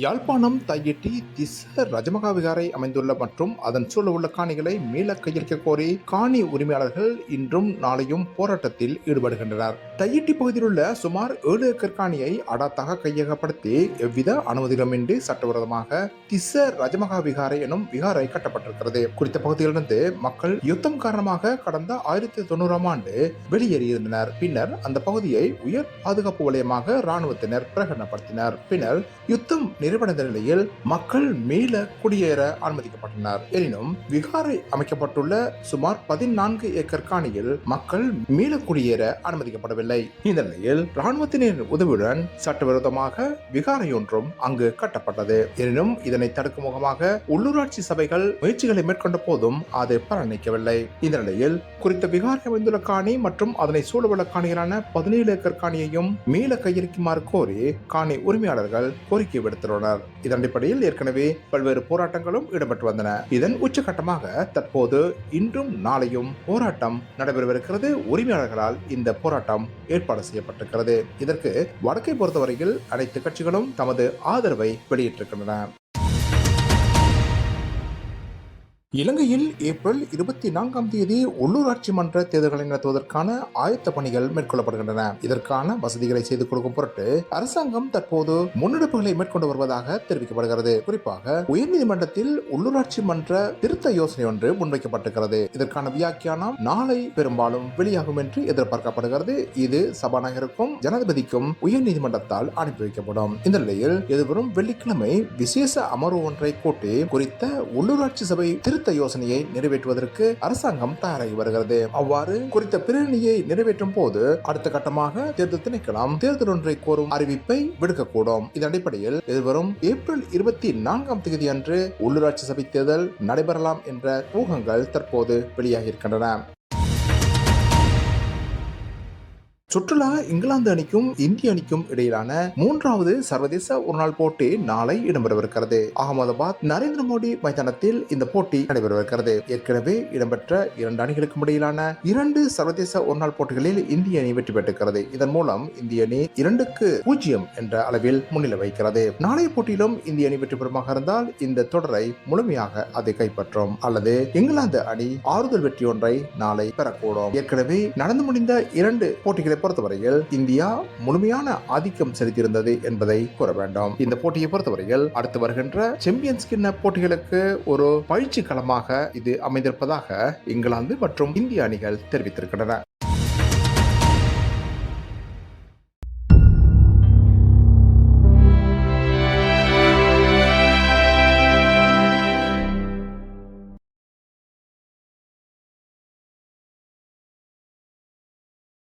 யாழ்ப்பாணம் தையிட்டி திச ரஜமகா விகாரை அமைந்துள்ள மற்றும் அதன் சூழவுள்ள காணிகளை மீள கையளிக்க கோரி காணி உரிமையாளர்கள் இன்றும் நாளையும் போராட்டத்தில் ஈடுபடுகின்றனர். தையிட்டி பகுதியில் உள்ள சுமார் ஏழு ஏக்கர் காணியை அடாத்தாக கையகப்படுத்தி எவ்வித அனுமதிகளுமின்றி சட்டவிரோதமாக திச ரஜமகா விகாரை எனும் விகாரை கட்டப்பட்டிருக்கிறது. குறித்த பகுதியிலிருந்து மக்கள் யுத்தம் காரணமாக கடந்த ஆயிரத்தி தொண்ணூறாம் ஆண்டு வெளியேறியிருந்தனர். பின்னர் அந்த பகுதியை உயர் பாதுகாப்பு வலயமாக ராணுவத்தினர் பிரகடனப்படுத்தினர். பின்னர் யுத்தம் நிறைவடைந்த நிலையில் மக்கள் மீள குடியேற அனுமதிக்கப்பட்டனர். எனினும் விகாரை அமைக்கப்பட்டுள்ள சுமார் பதினான்கு ஏக்கர் காணியில் மக்கள் மீள குடியேற அனுமதிக்கப்படவில்லை. இந்த நிலையில் ராணுவத்தினரின் உதவியுடன் சட்டவிரோதமாக விகாரை ஒன்றும் அங்கு கட்டப்பட்டது. எனினும் இதனை தடுக்கும் முகமாக உள்ளூராட்சி சபைகள் முயற்சிகளை மேற்கொண்ட போதும் அது பலனளிக்கவில்லை இந்த நிலையில் குறித்த விகாரை அமைந்துள்ள காணி மற்றும் அதனை சூழவுள்ள காணிகளான பதினேழு ஏக்கர் காணியையும் மீள கையளிக்குமாறு கோரி காணி உரிமையாளர்கள் கோரிக்கை விடுத்தனர். விடுத்துள்ளனர் இதன் அடிப்படையில் ஏற்கனவே பல்வேறு போராட்டங்களும் ஈடுபட்டு வந்தன. இதன் உச்சகட்டமாக தற்போது இன்றும் நாளையும் போராட்டம் நடைபெறவிருக்கிறது. உரிமையாளர்களால் இந்த போராட்டம் ஏற்பாடு செய்யப்பட்டிருக்கிறது. இதற்கு வடக்கை பொறுத்தவரையில் அனைத்து கட்சிகளும் தமது ஆதரவை வெளியிட்டிருக்கின்றன. இலங்கையில் ஏப்ரல் இருபத்தி நான்காம் தேதி உள்ளூராட்சி மன்ற தேர்தல்களை நடத்துவதற்கான ஆயத்த பணிகள் மேற்கொள்ளப்படுகின்றன. இதற்கான வசதிகளை செய்து கொடுக்கும் பொருட்டு அரசாங்கம் தற்போது முன்னெடுப்புகளை மேற்கொண்டு வருவதாக தெரிவிக்கப்படுகிறது. குறிப்பாக உயர்நீதிமன்றத்தில் உள்ளூராட்சி மன்ற திருத்த யோசனை ஒன்று முன்வைக்கப்பட்டிருக்கிறது. இதற்கான வியாக்கியானம் நாளை பெரும்பாலும் வெளியாகும் என்று எதிர்பார்க்கப்படுகிறது. இது சபாநாயகருக்கும் ஜனாதிபதிக்கும் உயர்நீதிமன்றத்தால் அனுப்பி வைக்கப்படும். இந்த நிலையில் எதிர்வரும் வெள்ளிக்கிழமை விசேஷ அமர்வு ஒன்றை கூட்டி குறித்த உள்ளூராட்சி சபை திருத்த யோசனையை நிறைவேற்றுவதற்கு அரசாங்கம் தயாராகி வருகிறது. அவ்வாறு குறித்த பிரிவினையை நிறைவேற்றும் போது அடுத்த கட்டமாக தேர்தல் திணைக்களம் தேர்தல் ஒன்றை கோரும் அறிவிப்பை விடுக்கக்கூடும். இதன் அடிப்படையில் எதிர்வரும் ஏப்ரல் இருபத்தி நான்காம் தேதி அன்று உள்ளூராட்சி சபை தேர்தல் நடைபெறலாம் என்ற ஊகங்கள் தற்போது வெளியாகி சுற்றுலா இங்கிலாந்து அணிக்கும் இந்திய அணிக்கும் இடையிலான மூன்றாவது சர்வதேச ஒருநாள் போட்டி நாளை இடம்பெறவிருக்கிறது. அகமதாபாத் நரேந்திர மோடி மைதானத்தில் இந்த போட்டி நடைபெறவிருக்கிறது. ஏற்கனவே இடம்பெற்ற இரண்டு அணிகளுக்கும் இடையிலான இரண்டு சர்வதேச ஒருநாள் போட்டிகளில் இந்திய அணி வெற்றி பெற்றிருக்கிறது இதன் மூலம் இந்திய அணி இரண்டுக்கு பூஜ்ஜியம் என்ற அளவில் முன்னிலை வைக்கிறது நாளைய போட்டியிலும் இந்திய அணி வெற்றி பெறுமாக இருந்தால் இந்த தொடரை முழுமையாக அதை கைப்பற்றும். அல்லது இங்கிலாந்து அணி ஆறுதல் வெற்றி ஒன்றை நாளை பெறக்கூடும். ஏற்கனவே நடந்து முடிந்த இரண்டு போட்டிகளை பொறுத்தவரையில் இந்தியா முழுமையான ஆதிக்கம் செலுத்தியிருந்தது என்பதை கூற வேண்டும். இந்த போட்டியை பொறுத்தவரையில் அடுத்து வருகின்ற சாம்பியன்ஸ் கிண்ண போட்டிகளுக்கு ஒரு பயிற்சி களமாக இது அமைந்திருப்பதாக இங்கிலாந்து மற்றும் இந்திய அணிகள் தெரிவித்திருக்கின்றன.